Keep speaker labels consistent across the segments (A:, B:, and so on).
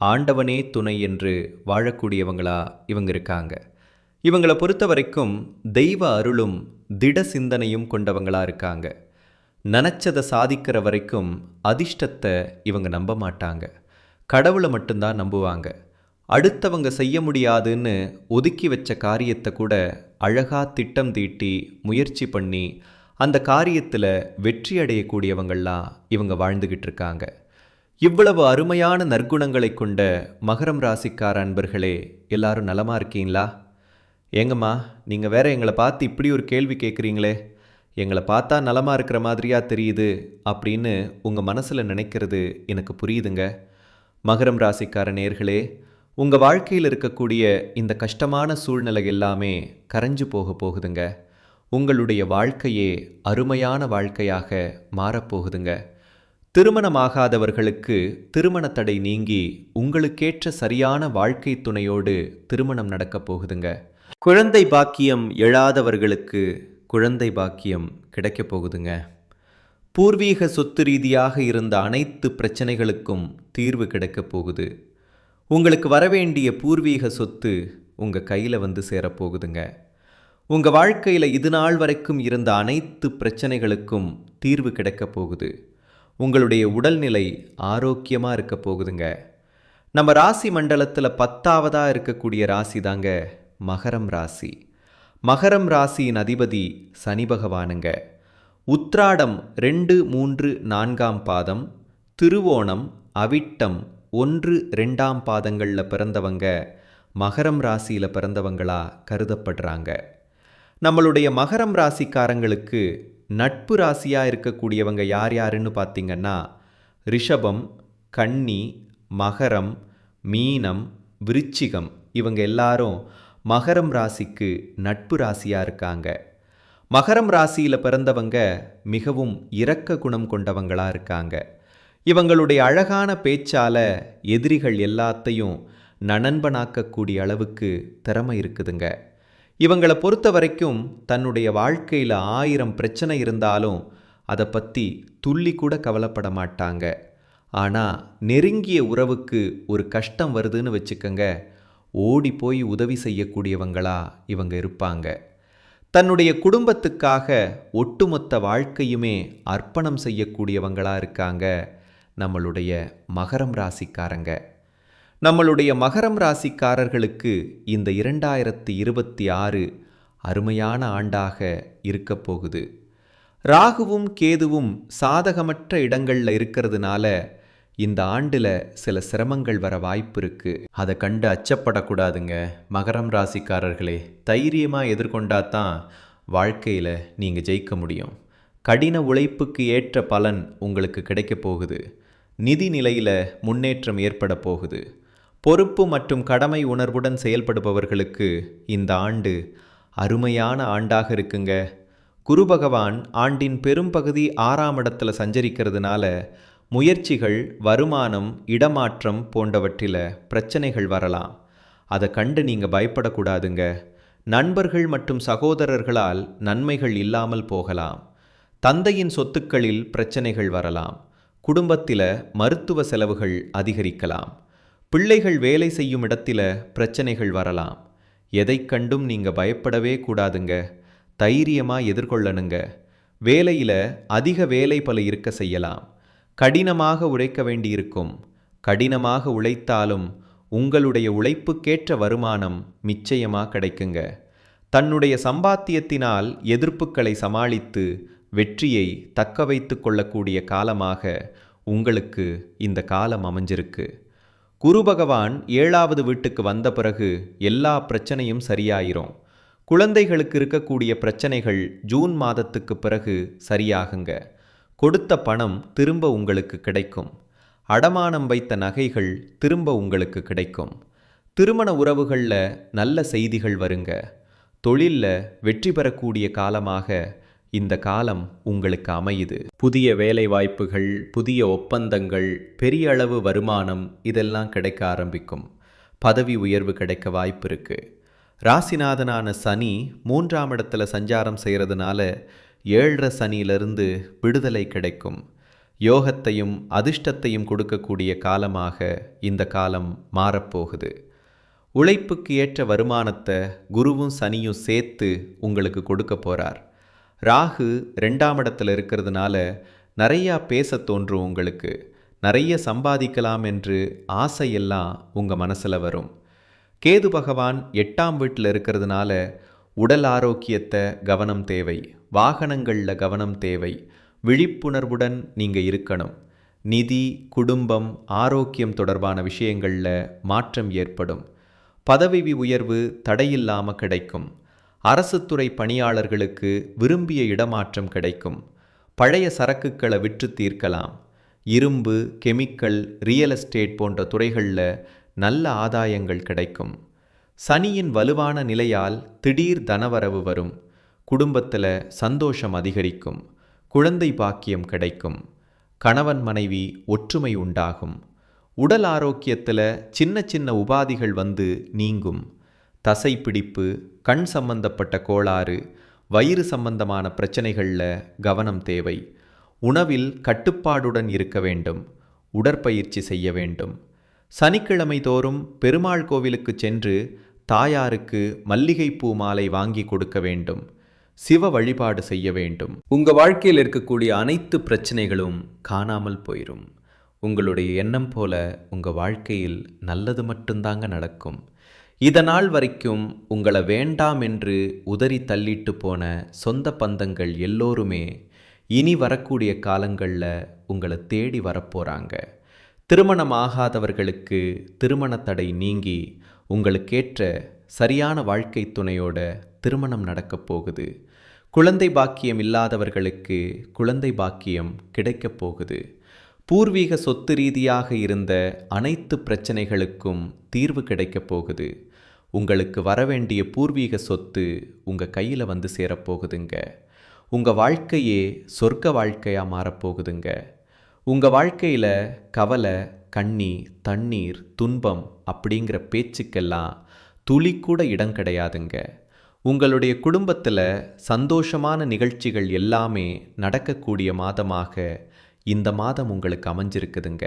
A: ஆண்டவனே துணை என்று வாழக்கூடியவங்களா இவங்க இருக்காங்க. இவங்களை பொறுத்த வரைக்கும் தெய்வ அருளும் திட சிந்தனையும் கொண்டவங்களா இருக்காங்க. நினச்சதை சாதிக்கிற வரைக்கும் அதிர்ஷ்டத்தை இவங்க நம்ப மாட்டாங்க. கடவுளை மட்டும்தான் நம்புவாங்க. அடுத்தவங்க செய்ய முடியாதுன்னு ஒதுக்கி வச்ச காரியத்தை கூட அழகா திட்டம் தீட்டி முயற்சி பண்ணி அந்த காரியத்தில் வெற்றி அடையக்கூடியவங்கள்லாம் இவங்க வாழ்ந்துகிட்டு இருக்காங்க. இவ்வளவு அருமையான நற்குணங்களை கொண்ட மகரம் ராசிக்கார அன்பர்களே எல்லாரும் நலமா இருக்கீங்களா? ஏங்கம்மா நீங்கள் வேற எங்களை பார்த்து இப்படி ஒரு கேள்வி கேட்குறீங்களே எங்களை பார்த்தா நலமாக இருக்கிற மாதிரியா தெரியுது அப்படின்னு உங்கள் மனசில் நினைக்கிறது எனக்கு புரியுதுங்க. மகரம் ராசிக்கார நேர்களே உங்கள் வாழ்க்கையில் இருக்கக்கூடிய இந்த கஷ்டமான சூழ்நிலை எல்லாமே கரைஞ்சு போக போகுதுங்க. உங்களுடைய வாழ்க்கையே அருமையான வாழ்க்கையாக மாறப்போகுதுங்க திருமணமாகாதவர்களுக்கு திருமண தடை நீங்கி உங்களுக்கேற்ற சரியான வாழ்க்கை துணையோடு திருமணம் நடக்கப் போகுதுங்க. குழந்தை பாக்கியம் எழாதவர்களுக்கு குழந்தை பாக்கியம் கிடைக்கப் போகுதுங்க. பூர்வீக சொத்து ரீதியாக இருந்த அனைத்து பிரச்சனைகளுக்கும் தீர்வு கிடைக்கப் போகுது. உங்களுக்கு வரவேண்டிய பூர்வீக சொத்து உங்கள் கையில் வந்து சேரப்போகுதுங்க உங்கள் வாழ்க்கையில் இது நாள் வரைக்கும் இருந்த அனைத்து பிரச்சனைகளுக்கும் தீர்வு கிடைக்கப் போகுது. உங்களுடைய உடல்நிலை ஆரோக்கியமாக இருக்க போகுதுங்க. நம்ம ராசி மண்டலத்தில் பத்தாவதாக இருக்கக்கூடிய ராசி தாங்க மகரம் ராசி. மகரம் ராசியின் அதிபதி சனி பகவானுங்க. உத்ராடம் ரெண்டு மூன்று நான்காம் பாதம் திருவோணம் அவிட்டம் ஒன்று ரெண்டாம் பாதங்களில் பிறந்தவங்க மகரம் ராசியில் பிறந்தவங்களா கருதப்படுறாங்க. நம்மளுடைய மகரம் ராசிக்காரங்களுக்கு நட்பு ராசியாக இருக்கக்கூடியவங்க யார் யாருன்னு பார்த்தீங்கன்னா ரிஷபம் கன்னி மகரம் மீனம் விருச்சிகம் இவங்க எல்லாரும் மகரம் ராசிக்கு நட்பு ராசியாக இருக்காங்க. மகரம் ராசியில் பிறந்தவங்க மிகவும் இரக்க குணம் கொண்டவங்களாக இருக்காங்க. இவங்களுடைய அழகான பேச்சால் எதிரிகள் எல்லாத்தையும் நனன்பனாக்கக்கூடிய அளவுக்கு திறமை இருக்குதுங்க. இவங்களை பொறுத்த வரைக்கும் தன்னுடைய வாழ்க்கையில் ஆயிரம் பிரச்சனை இருந்தாலும் அதை பற்றி துள்ளி கூட கவலைப்பட மாட்டாங்க. ஆனால் நெருங்கிய உறவுக்கு ஒரு கஷ்டம் வருதுன்னு வச்சுக்கோங்க. ஓடி போய் உதவி செய்யக்கூடியவங்களா இவங்க இருப்பாங்க. தன்னுடைய குடும்பத்துக்காக ஒட்டுமொத்த வாழ்க்கையுமே அர்ப்பணம் செய்யக்கூடியவங்களா இருக்காங்க நம்மளுடைய மகரம் ராசிக்காரங்க. நம்மளுடைய மகரம் ராசிக்காரர்களுக்கு இந்த இரண்டாயிரத்தி இருபத்தி ஆறு அருமையான ஆண்டாக இருக்கப் போகுது. ராகுவும் கேதுவும் சாதகமற்ற இடங்களில் இருக்கிறதுனால இந்த ஆண்டில் சில சிரமங்கள் வர வாய்ப்பு இருக்கு. அதை கண்டு அச்சப்படக்கூடாதுங்க. மகரம் ராசிக்காரர்களே தைரியமாக எதிர்கொண்டா தான் வாழ்க்கையில் நீங்கள் ஜெயிக்க முடியும். கடின உழைப்புக்கு ஏற்ற பலன் உங்களுக்கு கிடைக்கப் போகுது. நிதி நிலையில் முன்னேற்றம் ஏற்பட போகுது. பொறுப்பு மற்றும் கடமை உணர்வுடன் செயல்படுபவர்களுக்கு இந்த ஆண்டு அருமையான ஆண்டாக இருக்குங்க. குரு பகவான் ஆண்டின் பெரும்பகுதி ஆறாம் இடத்துல சஞ்சரிக்கிறதுனால முயற்சிகள் வருமானம் இடமாற்றம் போன்றவற்றில் பிரச்சனைகள் வரலாம். அதை கண்டு நீங்கள் பயப்படக்கூடாதுங்க. நண்பர்கள் மற்றும் சகோதரர்களால் நன்மைகள் இல்லாமல் போகலாம். தந்தையின் சொத்துக்களில் பிரச்சனைகள் வரலாம். குடும்பத்தில் மருத்துவ செலவுகள் அதிகரிக்கலாம். பிள்ளைகள் வேலை செய்யும் இடத்துல பிரச்சனைகள் வரலாம். எதை கண்டும் நீங்கள் பயப்படவே கூடாதுங்க. தைரியமாக எதிர்கொள்ளணுங்க. வேலையில் அதிக வேலை பல இருக்க செய்யலாம். கடினமாக உழைக்க வேண்டியிருக்கும். கடினமாக உழைத்தாலும் உங்களுடைய உழைப்புக்கேற்ற வருமானம் நிச்சயமாக கிடைக்குங்க. தன்னுடைய சம்பாத்தியத்தினால் எதிர்ப்புகளை சமாளித்து வெற்றியை தக்க வைத்து கொள்ளக்கூடிய காலமாக உங்களுக்கு இந்த காலம் அமைஞ்சிருக்கு. குரு பகவான் ஏழாவது வீட்டுக்கு வந்த பிறகு எல்லா பிரச்சனையும் சரியாயிரும். குழந்தைகளுக்கு இருக்கக்கூடிய பிரச்சனைகள் ஜூன் மாதத்துக்கு பிறகு சரியாகுங்க. கொடுத்த பணம் திரும்ப உங்களுக்கு கிடைக்கும். அடமானம் வைத்த நகைகள் திரும்ப உங்களுக்கு கிடைக்கும். திருமண உறவுகளில் நல்ல செய்திகள் வருங்க. தொழிலில் வெற்றி பெறக்கூடிய காலமாக இந்த காலம் உங்களுக்கு அமையுது. புதிய வேலை வாய்ப்புகள் புதிய ஒப்பந்தங்கள் பெரிய அளவு வருமானம் இதெல்லாம் கிடைக்க ஆரம்பிக்கும். பதவி உயர்வு கிடைக்க வாய்ப்பு இருக்கு. ராசிநாதனான சனி மூன்றாம் இடத்துல சஞ்சாரம் செய்கிறதுனால ஏழரை சனியிலிருந்து விடுதலை கிடைக்கும். யோகத்தையும் அதிர்ஷ்டத்தையும் கொடுக்கக்கூடிய காலமாக இந்த காலம் மாறப்போகுது. உழைப்புக்கு ஏற்ற வருமானத்தை குருவும் சனியும் சேர்த்து உங்களுக்கு கொடுக்க போகிறார் ராகு ரெண்டாம் இடத்துல இருக்கிறதுனால நிறையா பேச தோன்றும் உங்களுக்கு. நிறைய சம்பாதிக்கலாம் என்று ஆசையெல்லாம் உங்கள் மனசில் வரும். கேது பகவான் எட்டாம் வீட்டில் இருக்கிறதுனால உடல் ஆரோக்கியத்தை கவனம் தேவை. வாகனங்களில் கவனம் தேவை. விழிப்புணர்வுடன் நீங்கள் இருக்கணும். நிதி குடும்பம் ஆரோக்கியம் தொடர்பான விஷயங்களில் மாற்றம் ஏற்படும். பதவி உயர்வு தடையில்லாமல் கிடைக்கும். அரசு துறை பணியாளர்களுக்கு விரும்பிய இடமாற்றம் கிடைக்கும். பழைய சரக்குகளை விற்று தீர்க்கலாம். இரும்பு கெமிக்கல் ரியல் எஸ்டேட் போன்ற துறைகளில் நல்ல ஆதாயங்கள் கிடைக்கும். சனியின் வலுவான நிலையால் திடீர் தனவரவு வரும். குடும்பத்தில் சந்தோஷம் அதிகரிக்கும். குழந்தை பாக்கியம் கிடைக்கும். கணவன் மனைவி ஒற்றுமை உண்டாகும். உடல் ஆரோக்கியத்தில் சின்ன சின்ன உபாதிகள் வந்து நீங்கும். தசை பிடிப்பு கண் சம்பந்தப்பட்ட கோளாறு வயிறு சம்பந்தமான பிரச்சனைகளில் கவனம் தேவை. உணவில் கட்டுப்பாடுடன் இருக்க வேண்டும். உடற்பயிற்சி செய்ய வேண்டும். சனிக்கிழமை தோறும் பெருமாள் கோவிலுக்கு சென்று தாயாருக்கு மல்லிகைப்பூ மாலை வாங்கி கொடுக்க வேண்டும். சிவ வழிபாடு செய்ய வேண்டும். உங்கள் வாழ்க்கையில் இருக்கக்கூடிய அனைத்து பிரச்சனைகளும் காணாமல் போயிடும் உங்களுடைய எண்ணம் போல உங்கள் வாழ்க்கையில் நல்லது மட்டும்தாங்க நடக்கும். இதனால் வரைக்கும் உங்களை வேண்டாம் என்று உதறி தள்ளிட்டு போன சொந்த பந்தங்கள் எல்லோருமே இனி வரக்கூடிய காலங்களில் உங்களை தேடி வரப்போகிறாங்க திருமணம் ஆகாதவர்களுக்கு திருமண தடை நீங்கி உங்களுக்கேற்ற சரியான வாழ்க்கை துணையோட திருமணம் நடக்கப் போகுது. குழந்தை பாக்கியம் இல்லாதவர்களுக்கு குழந்தை பாக்கியம் கிடைக்கப் போகுது. பூர்வீக சொத்து ரீதியாக இருந்த அனைத்து பிரச்சனைகளுக்கும் தீர்வு கிடைக்கப் போகுது. உங்களுக்கு வரவேண்டிய பூர்வீக சொத்து உங்கள் கையில் வந்து சேரப்போகுதுங்க. உங்கள் வாழ்க்கையே சொர்க்க வாழ்க்கையாக மாறப்போகுதுங்க. உங்கள் வாழ்க்கையில் கவலை கண்ணி தண்ணீர் துன்பம் அப்படிங்கிற பேச்சுக்கெல்லாம் துளி கூட இடம் கிடையாதுங்க. உங்களுடைய குடும்பத்தில் சந்தோஷமான நிகழ்ச்சிகள் எல்லாமே நடக்கக்கூடிய மாதமாக இந்த மாதம் உங்களுக்கு அமைஞ்சிருக்குதுங்க.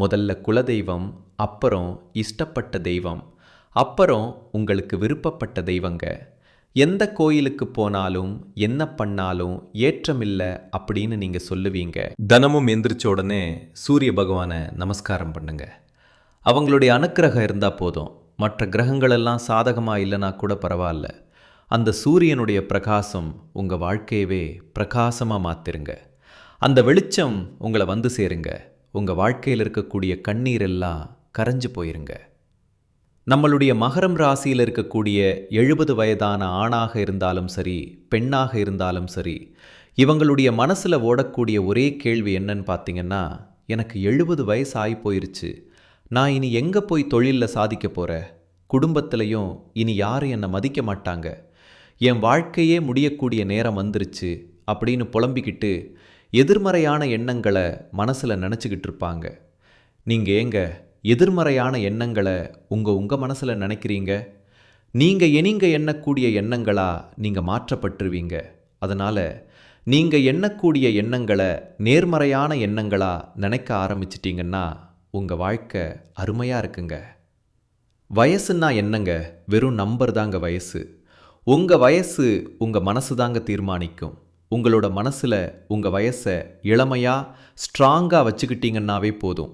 A: முதல்ல குலதெய்வம் அப்புறம் இஷ்டப்பட்ட தெய்வம். அப்புறம் உங்களுக்கு விருப்பப்பட்ட தெய்வங்க. எந்த கோயிலுக்கு போனாலும் என்ன பண்ணாலும் ஏற்றமில்லை அப்படின்னு நீங்கள் சொல்லுவீங்க. தினமும் எந்திரிச்ச உடனே சூரிய பகவானை நமஸ்காரம் பண்ணுங்க. அவங்களுடைய அனுக்கிரகம் இருந்தால் போதும். மற்ற கிரகங்களெல்லாம் சாதகமாக இல்லைனா கூட பரவாயில்ல. அந்த சூரியனுடைய பிரகாசம் உங்கள் வாழ்க்கையவே பிரகாசமாக மாற்றிருங்க அந்த வெளிச்சம் உங்களை வந்து சேருங்க. உங்கள் வாழ்க்கையில் இருக்கக்கூடிய கண்ணீர் எல்லாம் கரைஞ்சு போயிருங்க. நம்மளுடைய மகரம் ராசியில் இருக்கக்கூடிய எழுபது வயதான ஆணாக இருந்தாலும் சரி பெண்ணாக இருந்தாலும் சரி இவங்களுடைய மனசில் ஓடக்கூடிய ஒரே கேள்வி என்னன்னு பார்த்தீங்கன்னா எனக்கு எழுபது வயசு ஆகி போயிருச்சு. நான் இனி எங்கே போய் தொழிலில் சாதிக்க போகிறேன் குடும்பத்திலையும் இனி யாரும் என்னை மதிக்க மாட்டாங்க. என் வாழ்க்கையே முடியக்கூடிய நேரம் வந்துருச்சு அப்படின்னு புலம்பிக்கிட்டு எதிர்மறையான எண்ணங்களை மனசில் நினச்சிக்கிட்டு இருப்பாங்க. நீங்கள் ஏங்க எதிர்மறையான எண்ணங்களை உங்கள் உங்கள் மனசில் நினைக்கிறீங்க? நீங்கள் எனிங்க எண்ணக்கூடிய எண்ணங்களாக நீங்கள் மாற்றப்பட்டுருவீங்க. அதனால் நீங்கள் எண்ணக்கூடிய எண்ணங்களை நேர்மறையான எண்ணங்களாக நினைக்க ஆரம்பிச்சிட்டிங்கன்னா உங்கள் வாழ்க்கை அருமையாக இருக்குங்க. வயசுன்னா என்னங்க? வெறும் நம்பர் தாங்க வயசு. உங்கள் வயசு உங்கள் மனசு தாங்க தீர்மானிக்கும். உங்களோட மனசில் உங்கள் வயசை இளமையாக ஸ்ட்ராங்காக வச்சுக்கிட்டீங்கன்னாவே போதும்.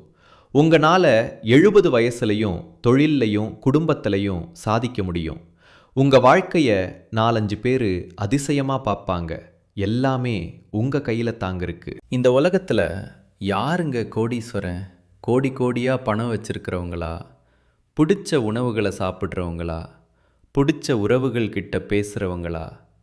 A: உங்களால் எழுபது வயசுலையும் தொழில்லையும் குடும்பத்திலையும் சாதிக்க முடியும். உங்கள் வாழ்க்கையை நாலஞ்சு பேர் அதிசயமாக பார்ப்பாங்க. எல்லாமே உங்கள் கையில் தாங்க இருக்கு இந்த உலகத்தில் யாருங்க கோடீஸ்வரன்? கோடி கோடியாக பணம் வச்சுருக்கிறவங்களா? பிடிச்ச உணவுகளை சாப்பிட்றவங்களா? பிடிச்ச உறவுகள் கிட்ட பேசுகிறவங்களா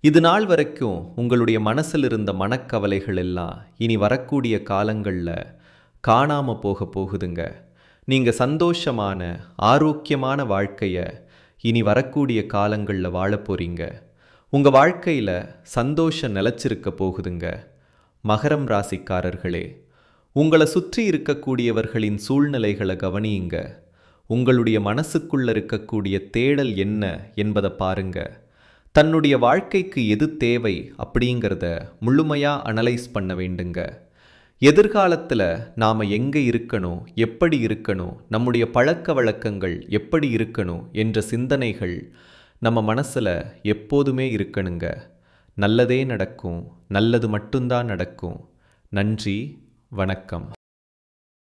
A: இது நாள் வரைக்கும் உங்களுடைய மனசில் இருந்த மனக்கவலைகள் எல்லாம் இனி வரக்கூடிய காலங்களில் காணாமல் போக போகுதுங்க. நீங்கள் சந்தோஷமான ஆரோக்கியமான வாழ்க்கையை இனி வரக்கூடிய காலங்களில் வாழப் போகிறீங்க உங்கள் வாழ்க்கையில் சந்தோஷம் நிலச்சிருக்க போகுதுங்க. மகரம் ராசிக்காரர்களே உங்களை சுற்றி இருக்கக்கூடியவர்களின் சூழ்நிலைகளை கவனியுங்க. உங்களுடைய மனசுக்குள்ளே இருக்கக்கூடிய தேடல் என்ன என்பதை பாருங்க. தன்னுடைய வாழ்க்கைக்கு எது தேவை அப்படிங்கிறத முழுமையாக அனலைஸ் பண்ண வேண்டுங்க. எதிர்காலத்தில் நாம் எங்கே இருக்கணும் எப்படி இருக்கணும் நம்முடைய பழக்க வழக்கங்கள் எப்படி இருக்கணும் என்ற சிந்தனைகள் நம்ம மனசில் எப்போதுமே இருக்கணுங்க. நல்லதே நடக்கும் நல்லது மட்டும்தான் நடக்கும். நன்றி வணக்கம்.